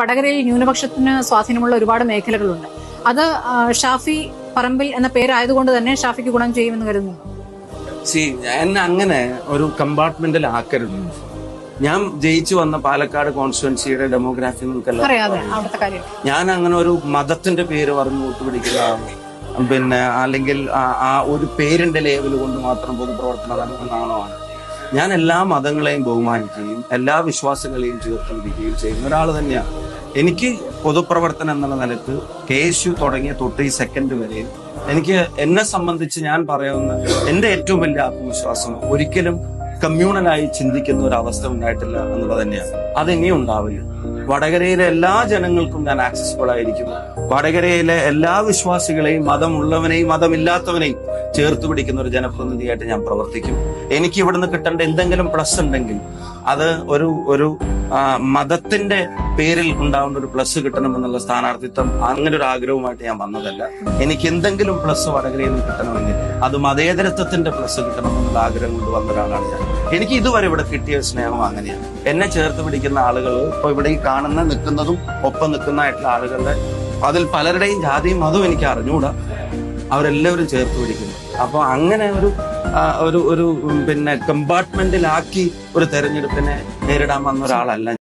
വടകരയിൽ ന്യൂനപക്ഷത്തിന് സ്വാധീനമുള്ള ഒരുപാട് മേഖലകളുണ്ട്. അത് ഷാഫി പറമ്പിൽ എന്ന പേരായതുകൊണ്ട് തന്നെ ഷാഫിക്ക് ഗുണം ചെയ്യുമെന്ന് കരുതുന്നു. സി എന്നെ അങ്ങനെ ഒരു കമ്പാർട്ട്മെന്റിൽ ആക്കരുത് ഞാൻ ജയിച്ചു വന്ന പാലക്കാട് കോൺസ്റ്റുവൻസിയുടെ ഡെമോഗ്രാഫി നിങ്ങൾക്കെല്ലാം ഞാൻ അങ്ങനെ ഒരു മതത്തിന്റെ പേര് പറഞ്ഞ് കൂട്ടുപിടിക്കുന്ന. പിന്നെ അല്ലെങ്കിൽ ആ- ഒരു പേരിന്റെ ലേവൽ കൊണ്ട് മാത്രം പൊതുപ്രവർത്തനം നടത്തുന്ന ആളാണ്. ഞാൻ എല്ലാ മതങ്ങളെയും ബഹുമാനിക്കുകയും എല്ലാ വിശ്വാസങ്ങളെയും ചേർത്ത് പിടിക്കുകയും ചെയ്യുന്ന ഒരാൾ തന്നെയാണ്. എനിക്ക് പൊതുപ്രവർത്തനം എന്നുള്ള നിലയ്ക്ക് കേശു തുടങ്ങിയ തൊട്ട് ഈ സെക്കൻഡ് വരെ എനിക്ക് എന്നെ സംബന്ധിച്ച് ഞാൻ പറയുന്ന എന്റെ ഏറ്റവും വലിയ ആത്മവിശ്വാസം ഒരിക്കലും കമ്മ്യൂണലായി ചിന്തിക്കുന്ന ഒരു അവസ്ഥ ഉണ്ടായിട്ടില്ല എന്നുള്ളത് തന്നെയാണ്. അത് ഇനിയും ഉണ്ടാവില്ല. വടകരയിലെ എല്ലാ ജനങ്ങൾക്കും ഞാൻ ആക്സസിബിൾ ആയിരിക്കും. വടകരയിലെ എല്ലാ വിശ്വാസികളെയും മതമുള്ളവനെയും മതമില്ലാത്തവനെയും ചേർത്ത് പിടിക്കുന്ന ഒരു ജനപ്രതിനിധിയായിട്ട് ഞാൻ പ്രവർത്തിക്കും. എനിക്ക് ഇവിടുന്ന് കിട്ടേണ്ട എന്തെങ്കിലും പ്ലസ് ഉണ്ടെങ്കിൽ അത് ഒരു ഒരു മതത്തിന്റെ പേരിൽ ഉണ്ടാവുന്ന ഒരു പ്ലസ് കിട്ടണമെന്നുള്ള സ്ഥാനാർത്ഥിത്വം അങ്ങനെ ഒരു ആഗ്രഹവുമായിട്ട് ഞാൻ വന്നതല്ല. എനിക്ക് എന്തെങ്കിലും പ്ലസ് വടകരയിൽ കിട്ടണമെങ്കിൽ അത് മതേതരത്വത്തിന്റെ പ്ലസ് കിട്ടണമെന്നുള്ള ആഗ്രഹം കൊണ്ട് വന്ന ഒരാളാണ് ഞാൻ. എനിക്ക് ഇതുവരെ ഇവിടെ കിട്ടിയ സ്നേഹം അങ്ങനെയാണ്. എന്നെ ചേർത്ത് പിടിക്കുന്ന ആളുകൾ ഇപ്പൊ ഇവിടെ ഈ കാണുന്ന നിൽക്കുന്നതും ഒപ്പം നിൽക്കുന്നതായിട്ടുള്ള ആളുകളുടെ അതിൽ പലരുടെയും ജാതിയും മതവും എനിക്ക് അറിഞ്ഞുകൂടാ അവരെല്ലാവരും ചേർത്ത് പിടിക്കുന്നു. അപ്പോൾ അങ്ങനെ ഒരു ഒരു ഒരു പിന്നെ കമ്പാർട്ട്മെന്റിലാക്കി ഒരു തെരഞ്ഞെടുപ്പിനെ നേരിടാൻ വന്ന ഒരാളല്ല